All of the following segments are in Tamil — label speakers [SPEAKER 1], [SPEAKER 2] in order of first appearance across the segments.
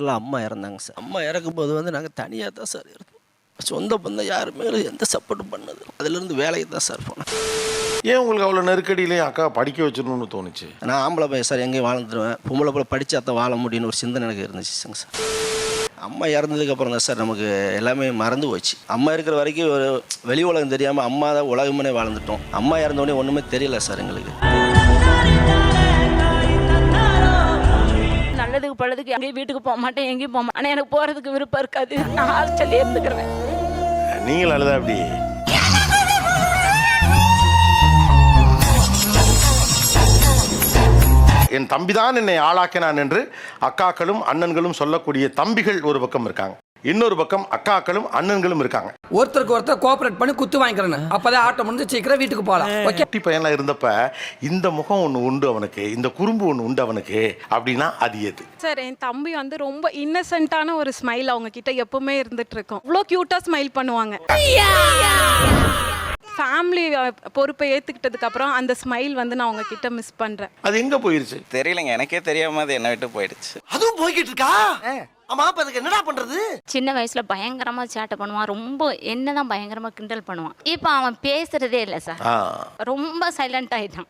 [SPEAKER 1] இல்லை அம்மா இறந்தாங்க சார். அம்மா இறக்கும்போது வந்து நாங்கள் தனியாக தான் சார் இருந்தோம். சொந்த பந்தம் யாருமே எந்த சப்போர்ட்டும் பண்ணது அதுலேருந்து வேலைக்கு தான் சார் போனேன்.
[SPEAKER 2] ஏன் உங்களுக்கு அவ்வளோ நெருக்கடியிலையும் அக்கா படிக்க வச்சிடணும்னு தோணுச்சு?
[SPEAKER 1] நான் ஆம்பளை பையன் சார் எங்கேயும் வாழ்ந்துருவேன். பொம்பளை போல படித்தா தான் வாழ முடியும்னு ஒரு சிந்தனை எனக்கு இருந்துச்சுங்க சார் அம்மா இறந்ததுக்கு அப்புறம் தான் சார் நமக்கு எல்லாமே மறந்து போச்சு. அம்மா இருக்கிற வரைக்கும் ஒரு வெளி உலகம் தெரியாமல் அம்மா தான் உலகமே வாழ்ந்துட்டோம். அம்மா இறந்த உடனே ஒன்றுமே தெரியல சார் எங்களுக்கு.
[SPEAKER 3] பழுதுக்கு பழுதுக்கு எங்கேயும் வீட்டுக்கு போக மாட்டேன் எங்கேயும் போக மாட்டேன். ஆனால் எனக்கு போகிறதுக்கு விருப்பம் இருக்காது. நான் ஹாஸ்டல்லே இருந்துக்கிறேன்
[SPEAKER 2] நீங்கள் அழுதா அப்படி என் தம்பிதான் என்னை ஆளாக்கினான் என்று அக்காக்களும் அண்ணன்களும் சொல்லக்கூடிய தம்பிகள் ஒரு பக்கம் இருக்காங்க. இன்னொரு பக்கம் அக்காக்களும் அண்ணன்களும் இருக்காங்க.
[SPEAKER 4] ஒருத்தருக்கு ஒருத்தர் கோஆபரேட் பண்ணி குத்து வாங்கிக்கிறேன் அப்பதான் ஆட்டம் முடிஞ்சு சீக்கிரம் வீட்டுக்கு போகலாம். ஓகே?
[SPEAKER 2] குட்டி பையனா இருந்தப்ப இந்த முகம் ஒன்று உண்டு அவனுக்கு இந்த குறும்பு ஒன்று உண்டு அவனுக்கு அப்படின்னா அது எது?
[SPEAKER 5] சார் என் தம்பி வந்து ரொம்ப இன்னசென்ட்டான ஒரு ஸ்மைல் அவங்க கிட்ட எப்பவுமே இருந்துட்டு இருக்கும் இவ்வளோ க்யூட்டாக ஸ்மைல் பண்ணுவாங்க ஃபேமிலி பொறுப்பை ஏற்றுக்கிட்டதுக்கு அப்புறம் அந்த ஸ்மைல் வந்து நான் அவங்க கிட்ட மிஸ் பண்ணுறேன்
[SPEAKER 2] அது எங்க போயிருச்சு?
[SPEAKER 6] தெரியலங்க எனக்கே தெரியாம அது என்ன விட்டு போயிடுச்சு.
[SPEAKER 7] அதுவும் போய்கிட்டு இருக்கா? ஆமா அப்ப அதுக்கு என்னடா பண்றது?
[SPEAKER 8] சின்ன வயசுல பயங்கரமா சேட்டை பண்ணுவான். ரொம்ப என்னதான் பயங்கரமா கிண்டல் பண்ணுவான். இப்போ அவன் பேசுறதே இல்லை சார். ரொம்ப சைலண்ட் ஆயிட்டான்.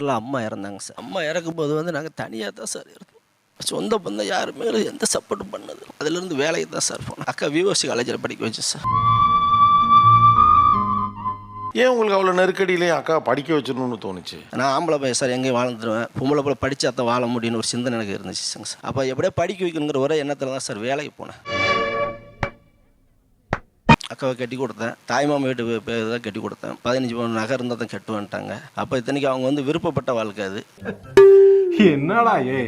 [SPEAKER 1] இல்லை அம்மா இறந்தாங்க சார். அம்மா இறக்கும்போது வந்து நாங்கள் தனியாக தான் சார் இருந்தோம். சொந்த பந்தம் யாருமே எந்த சப்போர்ட்டும் பண்ணது? அதுலேருந்து வேலைக்கு தான் சார் போனேன் அக்கா விஓசி காலேஜில் படிக்க வச்சு சார்.
[SPEAKER 2] ஏன் உங்களுக்கு அவ்வளோ நெருக்கடியிலையும் அக்கா படிக்க வச்சிடணும்னு தோணுச்சு?
[SPEAKER 1] நான் ஆம்பளை பையன் சார் எங்கேயும் வாழ்ந்துருவேன் பொம்பளை போல படித்தா தான் வாழ முடியும்னு ஒரு சிந்தனை எனக்கு இருந்துச்சுங்க சார். அப்போ எப்படியோ படிக்க வைக்கணுங்கிற ஒரே எண்ணத்தில் தான் சார் வேலைக்கு போனேன். அக்காவை கட்டி கொடுத்தேன். தாய்மாமா வீட்டு பே- பே- தான் கட்டி கொடுத்தேன். பதினஞ்சு பவுன் நகை இருந்தால் தான் கட்டு வந்துட்டாங்க அப்போ இத்தனைக்கு அவங்க வந்து விருப்பப்பட்ட வாழ்க்கை அது.
[SPEAKER 9] என்னடா ஏ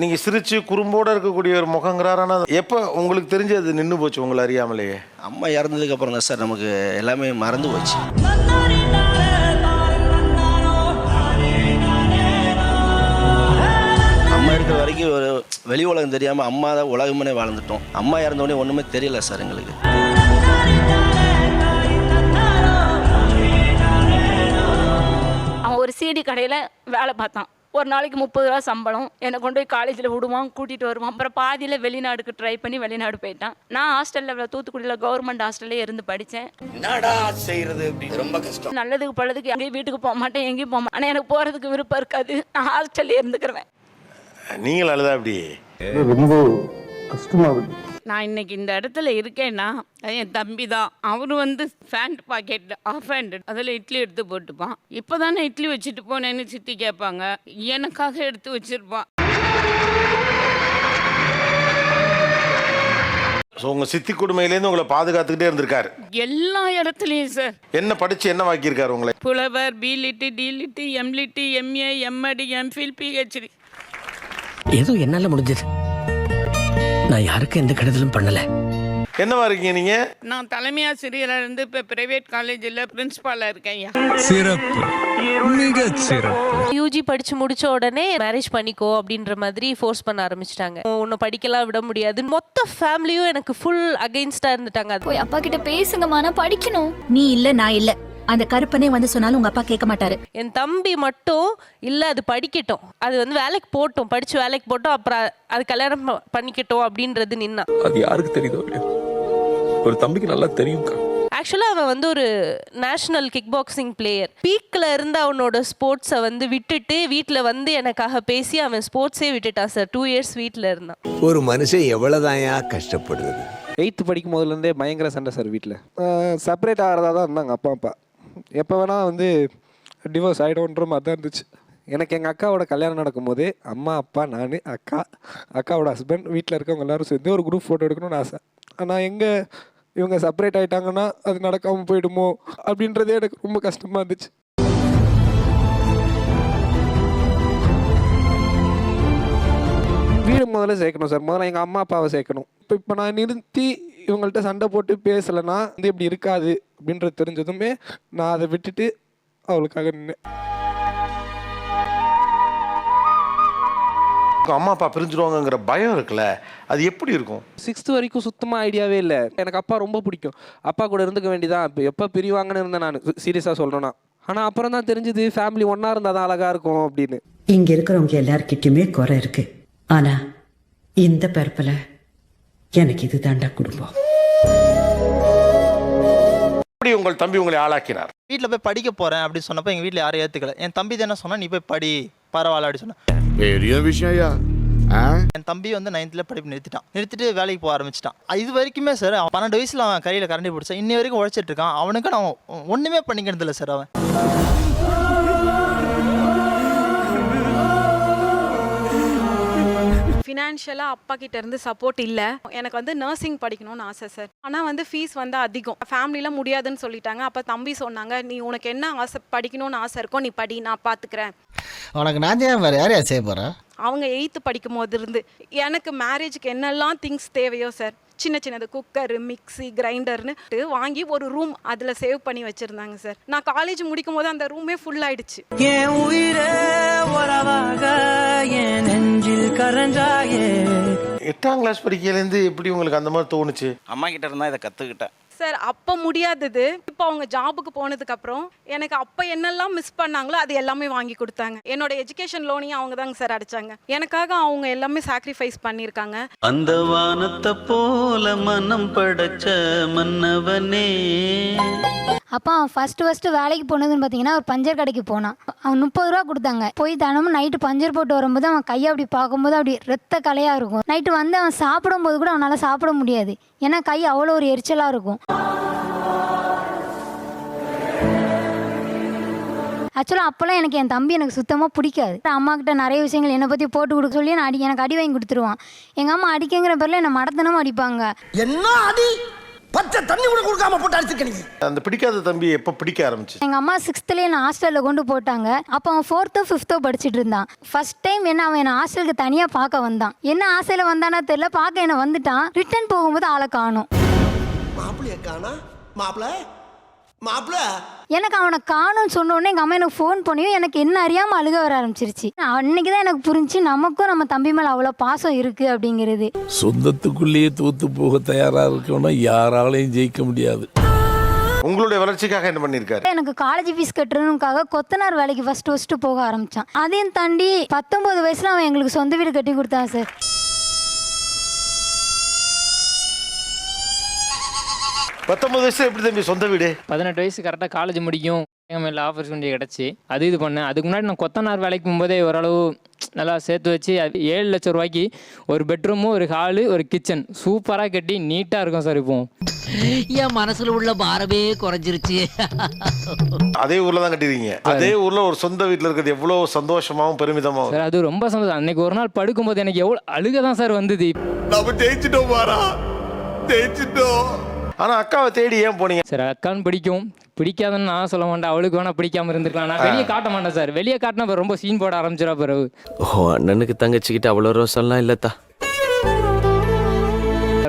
[SPEAKER 2] நீங்க சிரிச்சு குறும்போட இருக்கக்கூடிய ஒரு முகங்கிறார் எப்போ உங்களுக்கு தெரிஞ்சு அது நின்று போச்சு உங்களை அறியாமலேயே?
[SPEAKER 1] அம்மா இறந்ததுக்கு அப்புறம் தான் சார் நமக்கு எல்லாமே மறந்து போச்சு. அம்மா இருக்கிற வரைக்கும் ஒரு வெளி உலகம் தெரியாமல் அம்மா தான் உலகமே வாழ்ந்துட்டோம். அம்மா இறந்த உடனே ஒன்றுமே தெரியல சார் எங்களுக்கு.
[SPEAKER 3] அவன் ஒரு சிடி கடையில் வேலை பார்த்தான். ஒரு நாளைக்கு முப்பது ரூபா சம்பளம். என்னை கொண்டு போய் காலேஜில் விடுவான் கூட்டிகிட்டு வருவான். அப்புறம் பாதியில் வெளிநாடுக்கு ட்ரை பண்ணி வெளிநாடு போயிட்டான். நான் ஹாஸ்டலில் தூத்துக்குடியில் கவர்மெண்ட் ஹாஸ்டல்லே இருந்து படித்தேன்
[SPEAKER 7] என்னடா செய்யறது ரொம்ப கஷ்டம்.
[SPEAKER 3] நல்லதுக்கு பழதுக்கு எங்கேயும் வீட்டுக்கு போக மாட்டேன் எங்கேயும் போக மாட்டேன். ஆனால் எனக்கு போகிறதுக்கு விருப்பம் இருக்காது. நான் ஹாஸ்டல்லே இருந்துக்கிறேன்
[SPEAKER 2] நீங்கள் அழுதா அப்படி
[SPEAKER 9] ரொம்ப கஷ்டமா இருக்கு.
[SPEAKER 10] நான் இன்னைக்கு இந்த இடத்துல இருக்கேன்னா அது என் தம்பி தான். அவர் வந்து ஃபேண்ட் பாக்கெட் ஆஃப் ஹேண்டட் அதில் இட்லி எடுத்து போட்டுப்பான். இப்போ தானே இட்லி வச்சுட்டு போனேன்னு சித்தி கேட்பாங்க. எனக்காக எடுத்து வச்சிருப்பான்.
[SPEAKER 2] ஸோ உங்க சித்தி கொடுமையிலேருந்து உங்களை பாதுகாத்துக்கிட்டே இருந்திருக்காரு.
[SPEAKER 10] எல்லா இடத்துலையும் சார்
[SPEAKER 2] என்ன படிச்சு என்ன வாக்கியிருக்காரு உங்களை?
[SPEAKER 10] புலவர் B Litt D Litt M Litt MA MEd MPhil PhD
[SPEAKER 7] ஏதோ என்னால முடிஞ்சது. நான் யாருக்கும் எந்த கெடுதலும் பண்ணல.
[SPEAKER 2] என்னவா இருக்கீங்க நீங்க?
[SPEAKER 10] நான் தலைமை ஆசிரியராக இருந்து இப்போ பிரைவேட் காலேஜில் பிரின்ஸ்பாலாக இருக்கேன்
[SPEAKER 9] சிறப்பு. மிக சிறப்பு.
[SPEAKER 11] யூஜி படிச்சு முடிச்ச உடனே மேரேஜ் பண்ணிக்கோ அப்படின்ற மாதிரி ஃபோர்ஸ் பண்ண ஆரம்பிச்சிட்டாங்க. உன்னை படிக்கலாம் விட முடியாது. மொத்த ஃபேமிலியும் எனக்கு ஃபுல் அகைன்ஸ்டா இருந்துட்டாங்க. அது
[SPEAKER 8] போய் அப்பா கிட்ட பேசுங்கம்மா நான் படிக்கணும்.
[SPEAKER 12] நீ இல்ல நான் இல்ல. அந்த கருப்பனே வந்து சொன்னாலும் உங்க அப்பா கேட்க மாட்டாரு.
[SPEAKER 11] என் தம்பி மட்டும் இல்ல அது படிக்கட்டும். அது வந்து வேலைக்கு போட்டும். படிச்சு வேலைக்கு போட்டோம். அப்புறம் அது கல்யாணம் பண்ணிக்கட்டும் அப்படின்றது நின்னா.
[SPEAKER 9] அது யாருக்கு தெரியுதோ ஒரு தம்பிக்கு நல்லா தெரியும்
[SPEAKER 11] ஆக்சுவலாக அவன் வந்து ஒரு நேஷனல் கிக் பாக்ஸிங் பிளேயர் பீக்கில் இருந்து அவனோட ஸ்போர்ட்ஸை வந்து விட்டுட்டு வீட்டில் வந்து எனக்காக பேசி அவன் ஸ்போர்ட்ஸே விட்டுட்டான் சார் டூ இயர்ஸ் வீட்டில் இருந்தான்.
[SPEAKER 7] ஒரு மனுஷன் எவ்வளவுதான் கஷ்டப்படுறது?
[SPEAKER 9] எயித்து படிக்கும் போதுலேருந்தே பயங்கர சண்டை சார் வீட்டில் செப்பரேட் ஆகிறதா தான் இருந்தாங்க அப்பா அப்பா. எப்போ வேணால் வந்து டிவோர்ஸ் ஆகிடும்ன்ற மாதிரி தான் இருந்துச்சு. எனக்கு எங்கள் அக்காவோட கல்யாணம் நடக்கும்போது அம்மா அப்பா நான் அக்கா அக்காவோட ஹஸ்பண்ட் வீட்டில் இருக்கவங்க எல்லாரும் சேர்ந்து ஒரு குரூப் ஃபோட்டோ எடுக்கணும்னு ஆசை. ஆனால் எங்கே இவங்க செப்பரேட் ஆகிட்டாங்கன்னா அது நடக்காமல் போயிடுமோ அப்படின்றதே எனக்கு ரொம்ப கஷ்டமாக இருந்துச்சு. வீடு முதல்ல சேர்க்கணும் சார். முதல்ல எங்கள் அம்மா அப்பாவை சேர்க்கணும். இப்போ இப்போ நான் நிறுத்தி இவங்கள்ட்ட சண்டை போட்டு பேசலைன்னா வந்து இப்படி இருக்காது அப்படின்றது தெரிஞ்சதுமே நான் அதை விட்டுட்டு அவளுக்காக
[SPEAKER 2] உங்க அம்மா அப்பா பிரிஞ்சிருவாங்கங்கிற பயம் இருக்குல்ல அது எப்படி இருக்கும்?
[SPEAKER 9] சிக்ஸ்த்து வரைக்கும் சுத்தமாக ஐடியாவே இல்லை. எனக்கு அப்பா ரொம்ப பிடிக்கும். அப்பா கூட இருந்துக்க வேண்டியதான் இப்போ எப்போ பிரிவாங்கன்னு இருந்தேன் நான். சீரியஸாக சொல்கிறேன்னா ஆனால் அப்புறம் தான் தெரிஞ்சது ஃபேமிலி ஒன்றா இருந்தால் தான் அழகாக இருக்கும் அப்படின்னு.
[SPEAKER 12] இங்க இருக்கிறவங்க எல்லார்கிட்டயுமே குறை இருக்கு. ஆனா இந்த பிறப்புல எனக்கு இது தாண்டா குடும்பம்.
[SPEAKER 2] எப்படி உங்கள் தம்பி உங்களை ஆளாக்கினார்?
[SPEAKER 13] வீட்டில் போய் படிக்க போகிறேன் அப்படின்னு சொன்னப்போ எங்கள் வீட்டில் யாரும் ஏற்றுக்கல என் தம்பி தான் என்ன சொன்னா நீ போய் படி பரவாயில்ல அப்படி சொன்னா
[SPEAKER 14] பெரிய விஷயம்
[SPEAKER 13] என் தம்பி வந்து நைன்த்தில் படிப்பு நிறுத்திட்டான். நிறுத்திட்டு வேலைக்கு போக ஆரம்பிச்சிட்டான். இது வரைக்குமே சார் அவன் பன்னெண்டு வயசில் அவன் கையில் கரண்டி பிடிச்சான். இன்னி வரைக்கும் உழைச்சிட்டு இருக்கான். அவனுக்கு நான் ஒன்றுமே பண்ணிக்கிறது இல்லை சார் அவன்.
[SPEAKER 5] ஃபினான்ஷியலாக அப்பா கிட்ட இருந்து சப்போர்ட் இல்லை. எனக்கு வந்து நர்சிங் படிக்கணும்னு ஆசை சார் ஆனால் வந்து ஃபீஸ் வந்து அதிகம். ஃபேமிலியில் முடியாதுன்னு சொல்லிட்டாங்க. அப்போ தம்பி சொன்னாங்க நீ உனக்கு என்ன ஆசை? படிக்கணும்னு ஆசை இருக்கோ நீ படி நான் பார்த்துக்கிறேன்
[SPEAKER 13] உனக்கு நான் வேற யாரையா செய்ய போகிறேன்
[SPEAKER 5] அவங்க எயித்து படிக்கும் போது இருந்து எனக்கு மேரேஜுக்கு என்னெல்லாம் திங்ஸ் தேவையோ சார் சின்ன சின்னது குக்கரு மிக்ஸி கிரைண்டர்னு வாங்கி ஒரு ரூம் அதில் சேவ் பண்ணி வச்சுருந்தாங்க சார் நான் காலேஜ் முடிக்கும் போது அந்த ரூமே ஃபுல் ஆயிடுச்சு.
[SPEAKER 4] என் உயிரே உறவாக என் நெஞ்சில் கரஞ்சாயே.
[SPEAKER 2] எட்டாம் கிளாஸ் படிக்கையிலேருந்து எப்படி உங்களுக்கு அந்த மாதிரி தோணுச்சு?
[SPEAKER 6] அம்மா கிட்ட இருந்தா இதை கற்றுக்கிட்டேன்
[SPEAKER 5] சார் அப்போ முடியாதது. இப்போ அவங்க ஜாபுக்கு போனதுக்கு அப்புறம் எனக்கு அப்போ என்னெல்லாம் மிஸ் பண்ணாங்களோ அது எல்லாமே வாங்கி கொடுத்தாங்க. என்னோட எஜுகேஷன் லோனையும் அவங்க தாங்க சார் அடிச்சாங்க. எனக்காக அவங்க எல்லாமே சாக்ரிஃபைஸ் பண்ணியிருக்காங்க.
[SPEAKER 13] அந்த வானத்தை போல மனம் படைச்ச மன்னவனே.
[SPEAKER 8] அப்போ அவன் ஃபர்ஸ்ட் ஃபர்ஸ்ட் வேலைக்கு போனதுன்னு பார்த்தீங்கன்னா ஒரு பஞ்சர் கடைக்கு போனான். அவன் முப்பது ரூபா கொடுத்தாங்க. போய் தினமும் நைட்டு பஞ்சர் போட்டு வரும்போது அவன் கையை அப்படி பார்க்கும்போது அப்படி ரத்த கலையாக இருக்கும். நைட்டு வந்து அவன் சாப்பிடும்போது கூட அவனால் சாப்பிட முடியாது. ஏன்னா கை அவ்வளோ ஒரு எரிச்சலாக இருக்கும். ஆக்சுவலாக அப்போல்லாம் எனக்கு என் தம்பி எனக்கு சுத்தமாக பிடிக்காது. அம்மா கிட்ட நிறைய விஷயங்கள் என்னை பற்றி போட்டு கொடுக்க சொல்லி நான் அடி எனக்கு அடி வாங்கி கொடுத்துருவான். எங்கள் அம்மா அடிக்கங்கிற பேரில் என்னை மடத்தனமும் அடிப்பாங்க.
[SPEAKER 4] என்ன அடி? பச்சை தண்ணி கூட கொடுக்காம போட்டு அடிச்சுக்க நீ
[SPEAKER 2] அந்த பிடிக்காத தம்பி எப்போ பிடிக்க ஆரம்பிச்சு?
[SPEAKER 8] எங்கள் அம்மா சிக்ஸ்த்துலேயே நான் ஹாஸ்டலில் கொண்டு போட்டாங்க. அப்போ அவன் ஃபோர்த்தோ ஃபிஃப்த்தோ படிச்சுட்டு இருந்தான். ஃபர்ஸ்ட் டைம் என்ன அவன் என்னை ஹாஸ்டலுக்கு தனியாக பார்க்க வந்தான். என்ன ஆசையில் வந்தானா தெரியல. பார்க்க என்ன வந்துட்டான். ரிட்டர்ன் போகும்போது ஆளை காணும்.
[SPEAKER 4] மாப்பிள்ளைய காணா மாப்பிள்ள? மாப்பிள்ள?
[SPEAKER 8] எனக்கு அவனை காணும்னு சொன்ன உடனே எங்கள் அம்மா எனக்கு ஃபோன் பண்ணியும் எனக்கு என்ன அறியாமல் அழுக வர ஆரம்பிச்சிருச்சு. அன்னைக்கு தான் எனக்கு புரிஞ்சு நமக்கும் நம்ம தம்பி மேலே அவ்வளோ பாசம் இருக்குது அப்படிங்கிறது.
[SPEAKER 14] சொந்தத்துக்குள்ளேயே தூத்து போக தயாரா இருக்கணும் யாராலையும் ஜெயிக்க முடியாது.
[SPEAKER 2] உங்களுடைய வளர்ச்சிக்காக என்ன பண்ணியிருக்காரு?
[SPEAKER 8] எனக்கு காலேஜ் ஃபீஸ் கட்டுறதுக்காக கொத்தனார் வேலைக்கு ஃபர்ஸ்ட் ஃபர்ஸ்ட் போக ஆரம்பிச்சான். அதையும் தாண்டி பத்தொன்பது வயசுல அவன் எங்களுக்கு சொந்த வீடு கட்டி கொடுத்தான் சார்
[SPEAKER 2] பத்தொன்பது வயசுல எப்படி தம்பி? சொந்த வீடு?
[SPEAKER 13] பதினெட்டு வயசு கரெக்டாக காலேஜ் முடிக்கும். எங்கள் ஆப்பர்ச்சுனிட்டி கிடச்சி. அது இது பண்ணேன். அதுக்கு முன்னாடி நான் கொத்தனார் வேலைக்கு போகும்போதே ஓரளவு நல்லா சேர்த்து வச்சு அது ஏழு லட்சம் ரூபாய்க்கு ஒரு பெட்ரூமு ஒரு ஹாலு ஒரு கிச்சன் சூப்பராக கட்டி நீட்டாக இருக்கும் சார் இப்போ
[SPEAKER 7] என் மனசுல உள்ள பாரமே குறைஞ்சிருச்சு.
[SPEAKER 2] அதே ஊர்ல தான் கட்டிருக்கீங்க. அதே ஊர்ல ஒரு சொந்த வீட்டுல இருக்கிறது எவ்வளவு சந்தோஷமாவும் பெருமிதமாவும்?
[SPEAKER 13] சார் அது ரொம்ப சந்தோஷம். அன்னைக்கு ஒரு நாள் படுக்கும்போது எனக்கு எவ்வளோ அழுக தான் சார் வந்தது.
[SPEAKER 14] நம்ம ஜெயிச்சிட்டோம் பாரா ஜெயிச்சிட்டோம்.
[SPEAKER 2] ஆனா அக்காவை தேடி ஏன் போனீங்க?
[SPEAKER 13] சார் அக்கான்னு பிடிக்கும். பிடிக்காதுன்னு நான் சொல்ல மாட்டேன். அவளுக்கு வேணா பிடிக்காம இருந்திருக்கலாம். நான் வெளியே காட்ட மாட்டேன் சார். வெளியே காட்டினா ரொம்ப சீன் போட ஆரம்பிச்சிடா பிறகு.
[SPEAKER 6] ஓ அண்ணனுக்கு தங்கச்சிக்கிட்ட அவ்வளோ ரோசம்லாம் இல்லைத்தா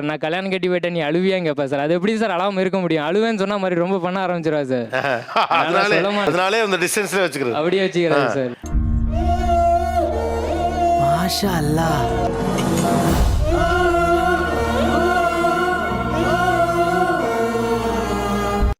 [SPEAKER 13] நான் கல்யாணம் கட்டி போயிட்டேன். நீ அழுவியாங்க கேட்பேன் சார். அது எப்படி சார் அழாம இருக்க முடியும்? அழுவேன்னு சொன்னா மாதிரி ரொம்ப பண்ண ஆரம்பிச்சிருவா சார்.
[SPEAKER 2] அதனாலே அந்த டிஸ்டன்ஸ்ல வச்சுக்கிறது.
[SPEAKER 13] அப்படியே வச்சுக்கிறேன் சார்.
[SPEAKER 4] மாஷா அல்லாஹ்.